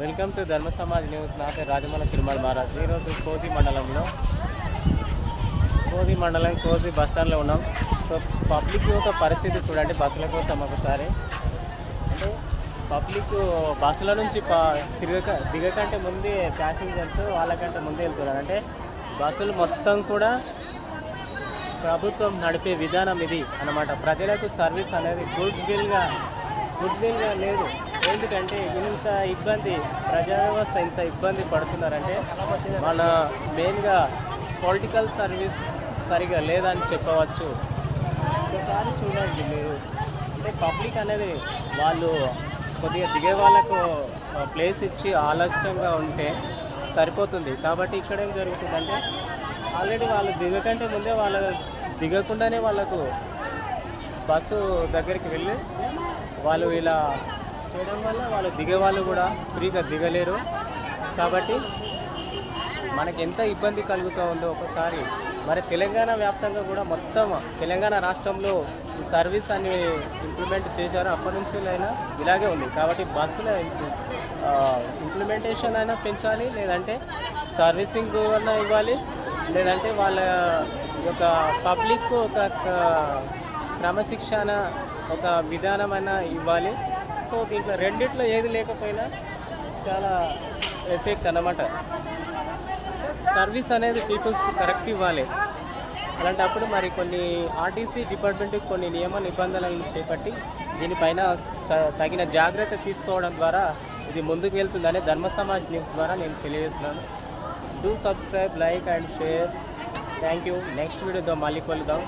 Welcome to ధర్మ Samaj news. నా పేరు తిరుమల మహారాజ్. ఈరోజు కోసి మండలంలో కోసి మండలం కోసి బస్ స్టాండ్లో ఉన్నాం. సో పబ్లిక్ యొక్క పరిస్థితి చూడండి బస్సుల కోసం ఒకసారి. అంటే పబ్లిక్ బస్సుల నుంచి ప తిరగక దిగకంటే ముందే ప్యాసింజర్స్ వాళ్ళకంటే ముందే వెళ్తున్నారు. అంటే బస్సులు మొత్తం కూడా ప్రభుత్వం నడిపే విధానం ఇది అన్నమాట. ప్రజలకు సర్వీస్ అనేది గుడ్ విల్గా గుడ్ లేదు. ఎందుకంటే ఇంత ఇబ్బంది ప్రజా వ్యవస్థ ఇంత ఇబ్బంది పడుతున్నారంటే మన మెయిన్గా పొలిటికల్ సర్వీస్ సరిగా లేదని చెప్పవచ్చు. ఒకసారి చూడండి మీరు. అంటే పబ్లిక్ అనేది వాళ్ళు కొద్దిగా దిగే వాళ్ళకు ప్లేస్ ఇచ్చి ఆలస్యంగా ఉంటే సరిపోతుంది. కాబట్టి ఇక్కడ ఏం జరుగుతుందంటే ఆల్రెడీ వాళ్ళు దిగకంటే ముందే వాళ్ళ దిగకుండానే వాళ్ళకు బస్సు దగ్గరికి వెళ్ళి వాళ్ళు ఇలా చేయడం వల్ల వాళ్ళు దిగే వాళ్ళు కూడా ఫ్రీగా దిగలేరు. కాబట్టి మనకి ఎంత ఇబ్బంది కలుగుతూ ఉందో ఒకసారి మరి తెలంగాణ వ్యాప్తంగా కూడా మొత్తం తెలంగాణ రాష్ట్రంలో ఈ సర్వీస్ అని ఇంప్లిమెంట్ చేశారు. అప్పటి నుంచి అయినా ఇలాగే ఉంది. కాబట్టి బస్సుల ఇంప్లిమెంటేషన్ అయినా పెంచాలి లేదంటే సర్వీసింగ్ అన్నా ఇవ్వాలి లేదంటే వాళ్ళ యొక్క పబ్లిక్ ఒక క్రమశిక్షణ ఒక విధానమైన ఇవ్వాలి. సో దీంట్లో రెండిట్లో ఏది లేకపోయినా చాలా ఎఫెక్ట్ అన్నమాట. సర్వీస్ అనేది పీపుల్స్ కరెక్ట్ ఇవ్వాలి. అలాంటప్పుడు మరి కొన్ని ఆర్టీసీ డిపార్ట్మెంట్ కొన్ని నియమ నిబంధనలను చేపట్టి దీనిపైన తగిన జాగ్రత్త తీసుకోవడం ద్వారా ఇది ముందుకు వెళ్తుందని ధర్మ సమాజ్ న్యూస్ ద్వారా నేను తెలియజేస్తున్నాను. Do subscribe like and share thank you next వీడియోతో మళ్ళీ కలుద్దాం.